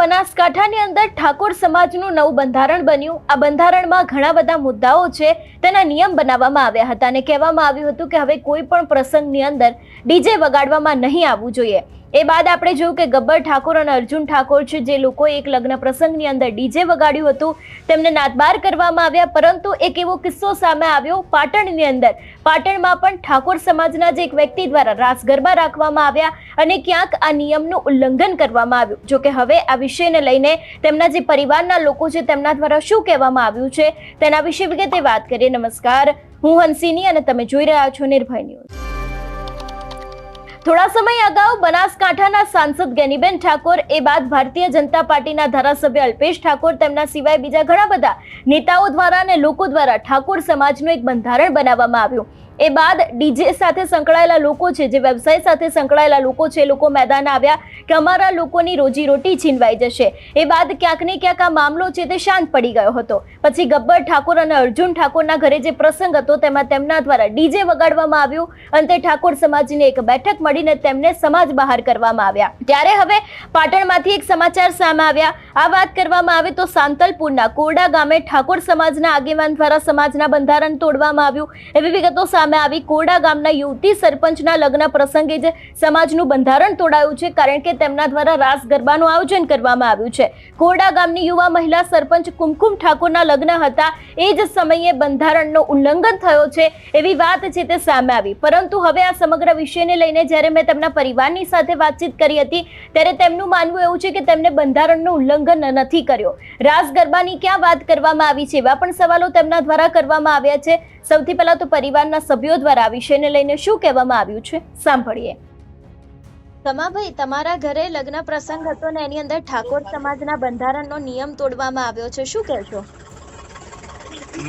બનાસકાંઠાની અંદર ઠાકોર સમાજનું નવું બંધારણ બન્યું. આ બંધારણમાં ઘણા બધા મુદ્દાઓ છે, તેના નિયમ બનાવવામાં આવ્યા હતા અને કહેવામાં આવ્યું હતું કે હવે કોઈ પણ પ્રસંગની અંદર ડીજે વગાડવામાં નહીં આવવું જોઈએ. એ બાદ આપણે જોયું કે ગબ્બર ઠાકોર અને અર્જુન ઠાકોર છે, જે લોકો એક લગ્ન પ્રસંગની અંદર ડીજે વગાડ્યું હતું. તેમને નાતબાર કરવામાં આવ્યા, પરંતુ એક એવો કિસ્સો સામે આવ્યો પાટણની અંદર. પાટણમાં પણ ઠાકોર સમાજના જે એક વ્યક્તિ દ્વારા રાસ ગરબા રાખવામાં આવ્યા અને ક્યાંક આ નિયમનું ઉલ્લંઘન કરવામાં આવ્યું. જો કે હવે આ વિષયને લઈને તેમના જે પરિવારના લોકો છે, તેમના દ્વારા શું કહેવામાં આવ્યું છે, તેના વિશે વિગતે વાત કરીએ. નમસ્કાર. હું હંસિની અને તમે જોઈ રહ્યા છો નિર્ભય ન્યૂઝ. થોડા સમય અગાઉ બનાસકાંઠાના સાંસદ ગેનીબેન ઠાકોર, એ બાદ ભારતીય જનતા પાર્ટીના ધારાસભ્ય અલ્પેશ ઠાકોર, તેમના સિવાય બીજા ઘણા બધા નેતાઓ દ્વારા અને લોકો દ્વારા ઠાકોર સમાજનું એક બંધારણ બનાવવામાં આવ્યું. એ બાદ ડીજે સાથે સંકળાયેલા લોકો છે, જે વ્યવસાય સાથે સંકળાયેલા લોકો છે લોકો મેદાન આવ્યા કે અમારા લોકોની રોજીરોટી છીનવાઈ જશે. એ બાદ ક્યાંક ને ક્યાંક આ મામલો છે તે શાંત પડી ગયો હતો. પછી ગબ્બર ઠાકોર અને અર્જુન ઠાકોરના ઘરે જે પ્રસંગ હતો, તેમાં તેમના દ્વારા ડીજે વગાડવામાં આવ્યું. અંતે ઠાકોર સમાજની એક બેઠક મળીને તેમને સમાજ બહાર કરવામાં આવ્યા. ત્યારે હવે પાટણમાંથી એક સમાચાર સામે આવ્યા. આ વાત કરવામાં આવે તો સાંતલપુરના કોરડા ગામે ઠાકોર સમાજના આગેવાન દ્વારા સમાજના બંધારણ તોડવામાં આવ્યું. એવી વિગતો સામે આવી કોરડા ગામના યુવતી સરપંચના લગ્ન પ્રસંગે જ સમાજનું બંધારણ તોડાયું છે, કારણ કે તેમના દ્વારા રાસ ગરબાનું આયોજન કરવામાં આવ્યું છે. કોરડા ગામની યુવા મહિલા સરપંચ કુમકુમ ઠાકોરના લગ્ન હતા. એ જ સમયે બંધારણનો ઉલ્લંઘન થયો છે એવી વાત છે તે સામે આવી. પરંતુ હવે આ સમગ્ર વિષયને લઈને જ્યારે મેં તેમના પરિવારની સાથે વાતચીત કરી હતી, ત્યારે તેમનું માનવું એવું છે કે તેમને બંધારણનું ઉલ્લંઘન નથી કર્યો. રાસ ગરબાની ક્યાં વાત કરવામાં આવી છે એવા પણ સવાલો તેમના દ્વારા કરવામાં આવ્યા છે. સૌથી પહેલા તો પરિવારના દ્વારા આ વિષયને લઈને શું કહેવામાં આવ્યું છે? સાંભળીએ. તમાભાઈ તમારા ઘરે લગ્ન પ્રસંગ હતો ને એની અંદર ઠાકોર સમાજના બંધારણનો નિયમ તોડવામાં આવ્યો છે. શું કહેશો?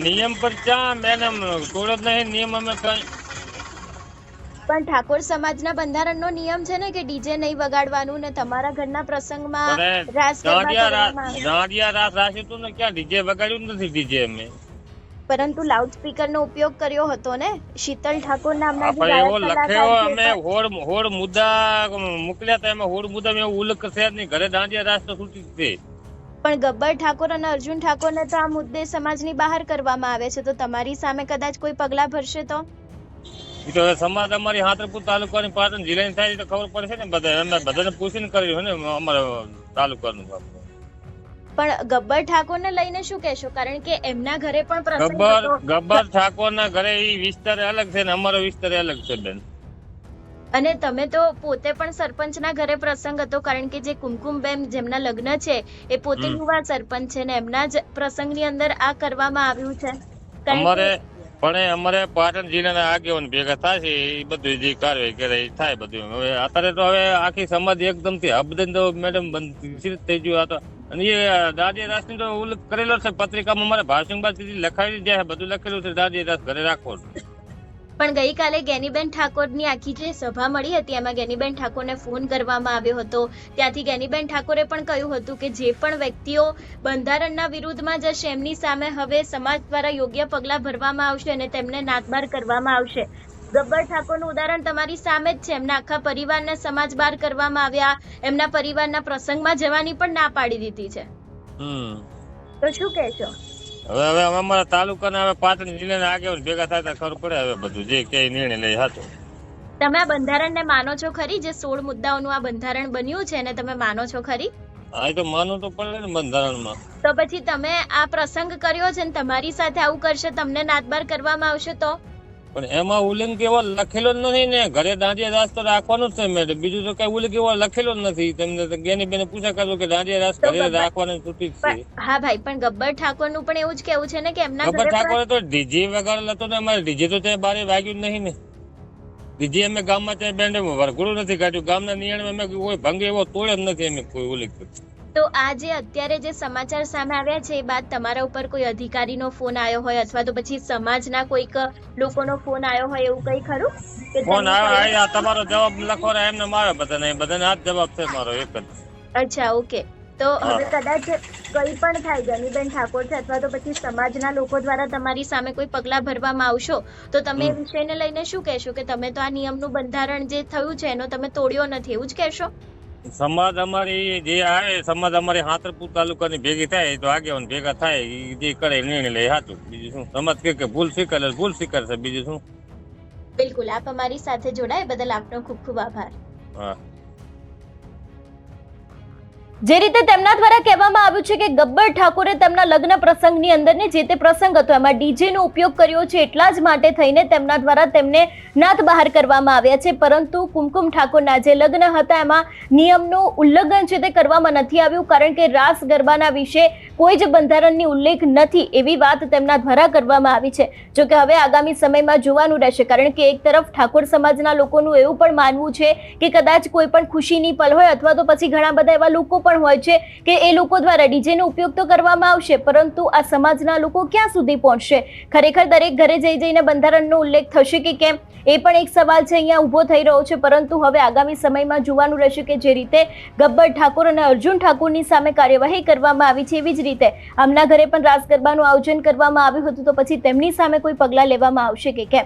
નિયમ પર ચા મેડમ તોડો નહીં નિયમ અમે કઈ પણ ઠાકોર સમાજના બંધારણનો નિયમ છે ને કે ડીજે નહીં વગાડવાનું ને તમારા ઘરના પ્રસંગમાં રાસ રાસ રાસ રાસ રાસ હતું ને ક્યાં ડીજે વગાડ્યું નથી ડીજે અમે? પરંતુ લાઉડ નો ઉપયોગ કર્યો હતો ને? શીતલ ઠાકોર નામના જે એવો લખેલો અમે હોળ હોળ મુદ્દા મોકલ્યા હતા એમાં મુદ્દા એવો ઉલ્લેખ છે જ નહીં. ઘરે દાંડિયા રાષ્ટ્ર તો છે. પણ ગબ્બર ઠાકોર અને અર્જુન ઠાકોરને તો આ મુદ્દે સમાજની બહાર કરવામાં આવે છે. તો તમારી સામે કદાચ કોઈ પગલા ભરશે તો? તો સમાજ અમારી હાથરપુર તાલુકાની પાટણ જિલ્લાની થાય તો ખબર પડશે ને બધા. અમે બધાને પૂછીને કર્યું ને અમારા તાલુકાનું. પણ ગબ્બર ઠાકોરને લઈને શું કહેશો? કારણ કે એમના ઘરે પણ પ્રસંગ ગબ્બર ગબ્બર ઠાકોર ના ઘરે વિસ્તાર અલગ છે ને અમારો વિસ્તાર અલગ છે બેન. અને તમે તો પોતે પણ સરપંચના ઘરે પ્રસંગ હતો કારણ કે જે કુમકુમબેન જેમના લગ્ન છે એ પોતે. યુવા સરપંચ છે ને એમના જ પ્રસંગની અંદર આ કરવામાં આવ્યું છે. અમારે પણ અમારે પાટણ જિલ્લાના આગેવાન ભેગા થાય છે એ બધું જે કાર્યવાહી કરે એ થાય બધું. હવે અત્યારે તો હવે આખી સમાજ એકદમથી હબદન તો મેડમ બંધ થઈ ગયું આ તો અને એ દાદી રાસની તો ઉલ્લેખ કરેલો છે પત્રિકામાં અમારે ભાષણબાદ લખાવી દે બધું લખેલું છે દાદી રાસ ઘરે રાખો પણ ગઈકાલે ગેનીબેન ઠાકોરની આખી જે સભા મળી હતી, એમાં ગેનીબેન ઠાકોરને ફોન કરવામાં આવ્યો હતો. ત્યાંથી ગેનીબેન ઠાકોરે પણ કહ્યું હતું કે જે પણ વ્યક્તિઓ બંધારણના વિરુદ્ધમાં જશે, એમની સામે હવે સમાજ દ્વારા યોગ્ય પગલાં ભરવામાં આવશે અને તેમને નાતબાર કરવામાં આવશે. ગબ્બર ઠાકોરનું ઉદાહરણ તમારી સામે જ છે. એમના આખા પરિવારને સમાજ બહાર કરવામાં આવ્યા. એમના પરિવારના પ્રસંગમાં જવાની પણ ના પાડી દીધી છે. તો શું કહેશો? હવે હવે અમે અમારા તાલુકાના હવે પાટણ જિલ્લાના આગેવાન ભેગા થાય ખબર પડે હવે બધું. જે કે નિર્ણય લઈ હતો તમે આ બંધારણને માનો છો ખરી? જે સોળ મુદ્દાઓનું આ બંધારણ બન્યું છે ને તમે માનો છો ખરી? આ તો માનવું તો પડે ને બંધારણમાં. તો પછી તમે આ પ્રસંગ કર્યો છે ને તમારી સાથે આવું કરશે તમને નાદબાર કરવામાં આવશે તો? પણ એમાં ઉલિંગ એવો લખેલો જ નથી ને. ઘરે દાંડિયા રાસ તો રાખવાનું જ છે મેડમ બીજું તો કઈ ઉલ્લેખ એવો લખેલો જ નથી. તમને તો જ્ઞાની બેને પૂછા કરજો કે દાંડિયા રાસ ઘરે રાખવાનું છૂટી છે. હા ભાઈ પણ ગબ્બર ઠાકોરનું પણ એવું જ કેવું છે ને કે એમના ગબ્બર ઠાકોરે તો ડીજે વગાડેલો હતો ને અમારે ડીજે તો ત્યાં બારે વાગ્યું જ નહીં ને. ડીજે અમે ગામમાં ત્યાં બેન્ડ વરઘોડું નથી કાઢ્યું. ગામના નિયમ અમે કોઈ ભંગ એવો તોડ્યો જ નથી અમે કોઈ ઉલ્લેખ તો આજે અત્યારે જે સમાચાર સામે આવ્યા છે એ બાદ તમારા ઉપર કોઈ અધિકારીનો ફોન આવ્યો હોય અથવા તો પછી સમાજના કોઈક લોકોનો ફોન આવ્યો હોય એવું કઈ ખરું? ફોન તમે આવે કોઈ- આ તમારો જવાબ લખો ને એમને મારે બધાને બધાને આ જવાબ છે મારો એક જ. અચ્છા ઓકે. તો હવે કદાચ કઈ પણ થાય ગનીબેન ઠાકોર છે અથવા તો પછી સમાજના લોકો દ્વારા તમારી સામે કોઈ પગલાં ભરવામાં આવશો તો તમે એ. વિષયને લઈને શું કહેશો? કે તમે તો આ નિયમનું બંધારણ જે થયું છે એનો તમે તોડ્યો નથી એવું જ કહેશો? સમાજ અમારી જે આવે સમાજ અમારી હાથરપુર તાલુકાની ભેગી થાય તો આગેવાન ભેગા થાય એ જે કરે નિર્ણય લે સાચું બીજું શું? સમાજ કે કે ભૂલ સ્વીકારે ભૂલ સ્વીકારશે બીજું શું? બિલકુલ. આપ અમારી સાથે જોડાય બદલ આપનો ખૂબ ખૂબ આભાર. હા. જે રીતે તેમના દ્વારા કહેવામાં આવ્યું છે કે ગબ્બર ઠાકોરે તેમના લગ્ન પ્રસંગની અંદરને જે તે પ્રસંગ હતો, એમાં ડીજેનો ઉપયોગ કર્યો છે એટલા જ માટે થઈને તેમના દ્વારા તેમને નાથ બહાર કરવામાં આવ્યા છે. પરંતુ કુમકુમ ઠાકોરના જે લગ્ન હતા, એમાં નિયમનું ઉલ્લંઘન છે તે કરવામાં નથી આવ્યું, કારણ કે રાસ ગરબાના વિશે કોઈ જ બંધારણની ઉલ્લેખ નથી એવી વાત તેમના દ્વારા કરવામાં આવી છે. જો કે હવે આગામી સમયમાં જોવાનું રહેશે, કારણ કે એક તરફ ઠાકોર સમાજના લોકોનું એવું પણ માનવું છે કે કદાચ કોઈ પણ ખુશીની પલ હોય અથવા તો પછી ઘણા બધા એવા લોકો પણ હોય છે કે એ લોકો દ્વારા ડીજેનો ઉપયોગ તો કરવામાં આવશે, પરંતુ આ સમાજના લોકો ક્યાં સુધી પહોંચશે? ખરેખર દરેક ઘરે જઈ જઈને બંધારણનો ઉલ્લેખ થશે કે કેમ? એ પણ એક સવાલ છે, અહીંયા ઊભો થઈ રહ્યો છે, પરંતુ હવે આગામી સમયમાં જોવાનું રહેશે કે જે રીતે ગબ્બર ઠાકોર અને અર્જુન ઠાકોરની સામે કાર્યવાહી કરવામાં આવી છે, એવી જ રીતે આમના ઘરે પણ રાસ ગરબાનું આયોજન કરવામાં આવ્યું હતું, તો પછી તેમની સામે કોઈ પગલાં લેવામાં આવશે કે કેમ?